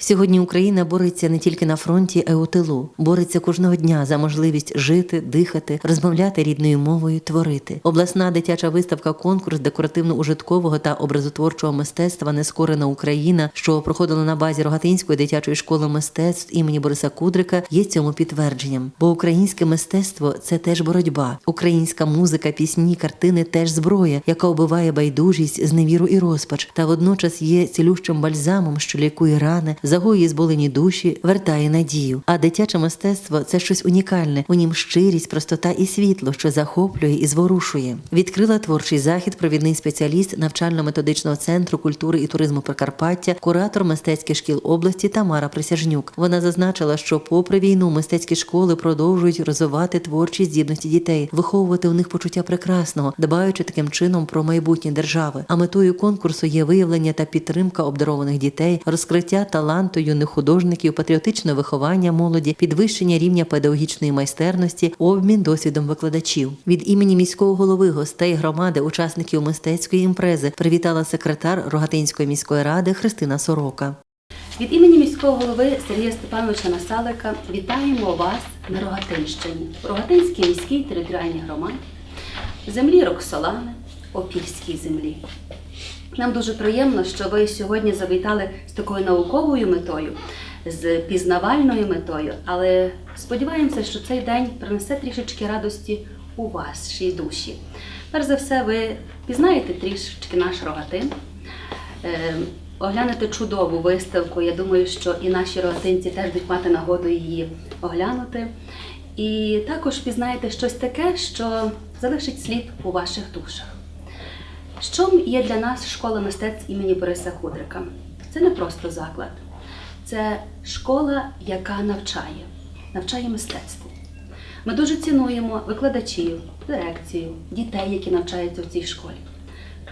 Сьогодні Україна бореться не тільки на фронті, а й у тилу. Бореться кожного дня за можливість жити, дихати, розмовляти рідною мовою, творити. Обласна дитяча виставка конкурс декоративно-ужиткового та образотворчого мистецтва Нескорена Україна, що проходила на базі Рогатинської дитячої школи мистецтв імені Бориса Кудрика, є цьому підтвердженням. Бо українське мистецтво це теж боротьба. Українська музика, пісні, картини теж зброя, яка убиває байдужість, зневіру і розпач, та водночас є цілющим бальзамом, що лікує рани, загоює зболені душі, вертає надію. А дитяче мистецтво це щось унікальне. У нім щирість, простота і світло, що захоплює і зворушує. Відкрила творчий захід провідний спеціаліст навчально-методичного центру культури і туризму Прикарпаття, куратор мистецьких шкіл області Тамара Присяжнюк. Вона зазначила, що попри війну мистецькі школи продовжують розвивати творчі здібності дітей, виховувати у них почуття прекрасного, дбаючи таким чином про майбутнє держави. А метою конкурсу є виявлення та підтримка обдарованих дітей, розкриття таланту юних художників, патріотичне виховання молоді, підвищення рівня педагогічної майстерності, обмін досвідом викладачів. Від імені міського голови, гостей громади, учасників мистецької імпрези привітала секретар Рогатинської міської ради Христина Сорока. Від імені міського голови Сергія Степановича Насалика вітаємо вас на Рогатинщині, Рогатинській міській територіальній громаді, землі Роксолани, Опільській землі. Нам дуже приємно, що ви сьогодні завітали з такою науковою метою, з пізнавальною метою, але сподіваємося, що цей день принесе трішечки радості у вашій душі. Перш за все, ви пізнаєте трішечки наш рогатин, е, оглянете чудову виставку. Я думаю, що і наші рогатинці теж будуть мати нагоду її оглянути. І також пізнаєте щось таке, що залишить слід у ваших душах. Що є для нас школа мистецтв імені Бориса Худрика? Це не просто заклад, це школа, яка навчає, навчає мистецтву. Ми дуже цінуємо викладачів, дирекцію, дітей, які навчаються в цій школі.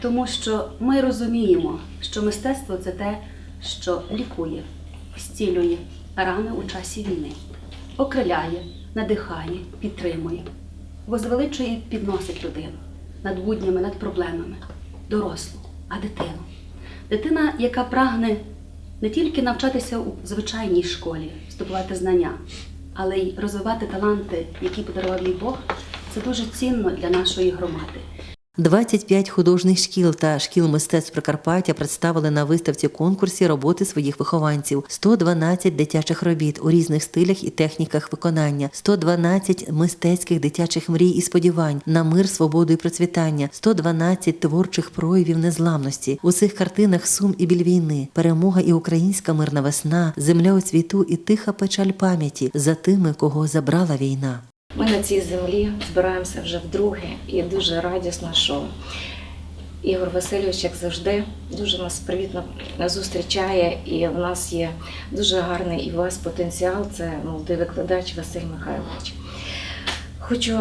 Тому що ми розуміємо, що мистецтво це те, що лікує, зцілює рани у часі війни, окриляє, надихає, підтримує, возвеличує і підносить людину над буднями, над проблемами, дорослу, а дитину. Дитина, яка прагне не тільки навчатися у звичайній школі, здобувати знання, але й розвивати таланти, які подарував їй Бог, це дуже цінно для нашої громади. 25 художніх шкіл та шкіл мистецтв Прикарпаття представили на виставці конкурсі роботи своїх вихованців, 112 дитячих робіт у різних стилях і техніках виконання, 112 мистецьких дитячих мрій і сподівань на мир, свободу і процвітання, 112 творчих проявів незламності. У цих картинах сум і біль війни, перемога і українська мирна весна, земля у цвіту і тиха печаль пам'яті за тими, кого забрала війна. Ми на цій землі збираємося вже вдруге і дуже радісно, що Ігор Васильович, як завжди, дуже нас привітно зустрічає, і в нас є дуже гарний і у вас потенціал. Це молодий викладач Василь Михайлович. Хочу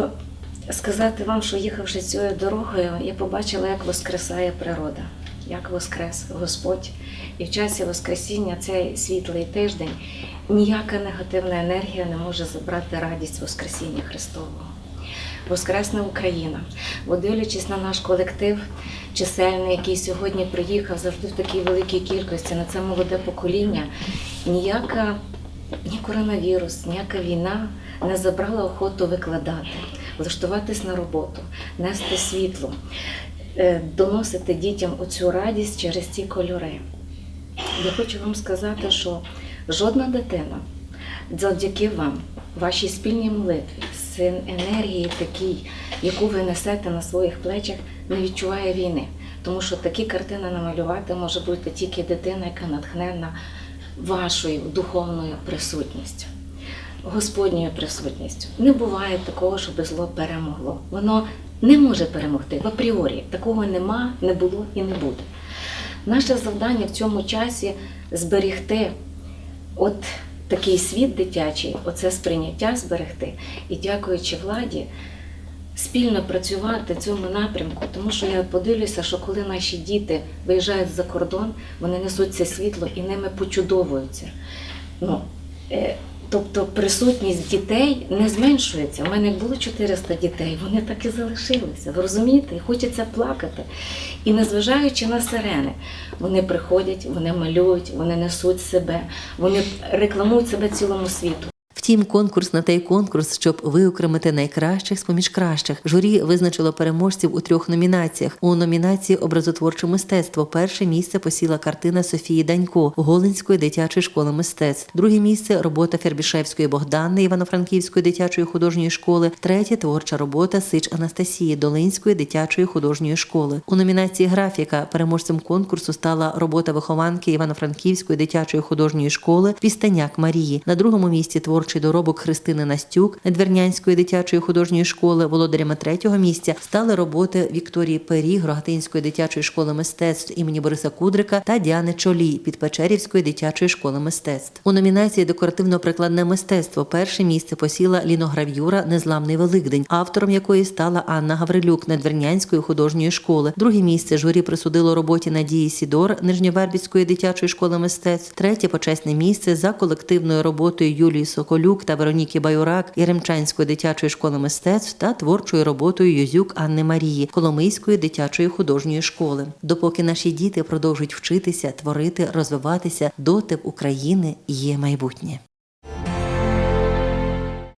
сказати вам, що їхавши цією дорогою, я побачила, як воскресає природа, як воскрес Господь. І в часі Воскресіння цей світлий тиждень ніяка негативна енергія не може забрати радість Воскресіння Христового. Воскресна Україна, бо дивлячись на наш колектив чисельний, який сьогодні приїхав завжди в такій великій кількості на це молоде покоління, ніяка ні коронавірус, ніяка війна не забрала охоту викладати, влаштуватись на роботу, нести світло, е, доносити дітям оцю радість через ці кольори. Я хочу вам сказати, що жодна дитина завдяки вам, вашій спільній молитві, син енергії такій, яку ви несете на своїх плечах, не відчуває війни. Тому що такі картини намалювати може бути тільки дитина, яка натхнена вашою духовною присутністю, Господньою присутністю. Не буває такого, щоб зло перемогло. Воно не може перемогти в апріорі. Такого нема, не було і не буде. Наше завдання в цьому часі зберегти от такий світ дитячий, оце сприйняття зберегти і, дякуючи владі, спільно працювати в цьому напрямку, тому що я подивлюся, що коли наші діти виїжджають за кордон, вони несуть це світло і ними почудовуються. Ну, е, Тобто присутність дітей не зменшується. У мене було 400 дітей, вони так і залишилися. Ви розумієте? І хочеться плакати. І незважаючи на сирени, вони приходять, вони малюють, вони несуть себе, вони рекламують себе цілому світу. Втім, конкурс на той конкурс, щоб виокремити найкращих з поміж кращих. Журі визначило переможців у трьох номінаціях. У номінації Образотворче мистецтво перше місце посіла картина Софії Данько Голинської дитячої школи мистецтв. Друге місце робота Фербішевської Богдани Івано-Франківської дитячої художньої школи. Третє творча робота Сич Анастасії Долинської дитячої художньої школи. У номінації графіка переможцем конкурсу стала робота вихованки Івано-Франківської дитячої художньої школи Пістаняк Марії. На другому місці творчий доробок Христини Настюк Недвірнянської дитячої художньої школи. Володарями третього місця стали роботи Вікторії Періг Рогатинської дитячої школи мистецтв імені Бориса Кудрика та Діани Чолій Підпечерівської дитячої школи мистецтв. У номінації Декоративно-прикладне мистецтво перше місце посіла лінограв'юра Незламний Великдень, автором якої стала Анна Гаврилюк Недвірнянської художньої школи. Друге місце журі присудило роботі Надії Сідор Нижньовербівської дитячої школи мистецтв. Третє почесне місце за колективною роботою Юлії Соколюк та Вероніки Баюрак Яремчанської дитячої школи мистецтв та творчою роботою Юзюк Анни Марії Коломийської дитячої художньої школи. Допоки наші діти продовжують вчитися, творити, розвиватися, дотип України є майбутнє.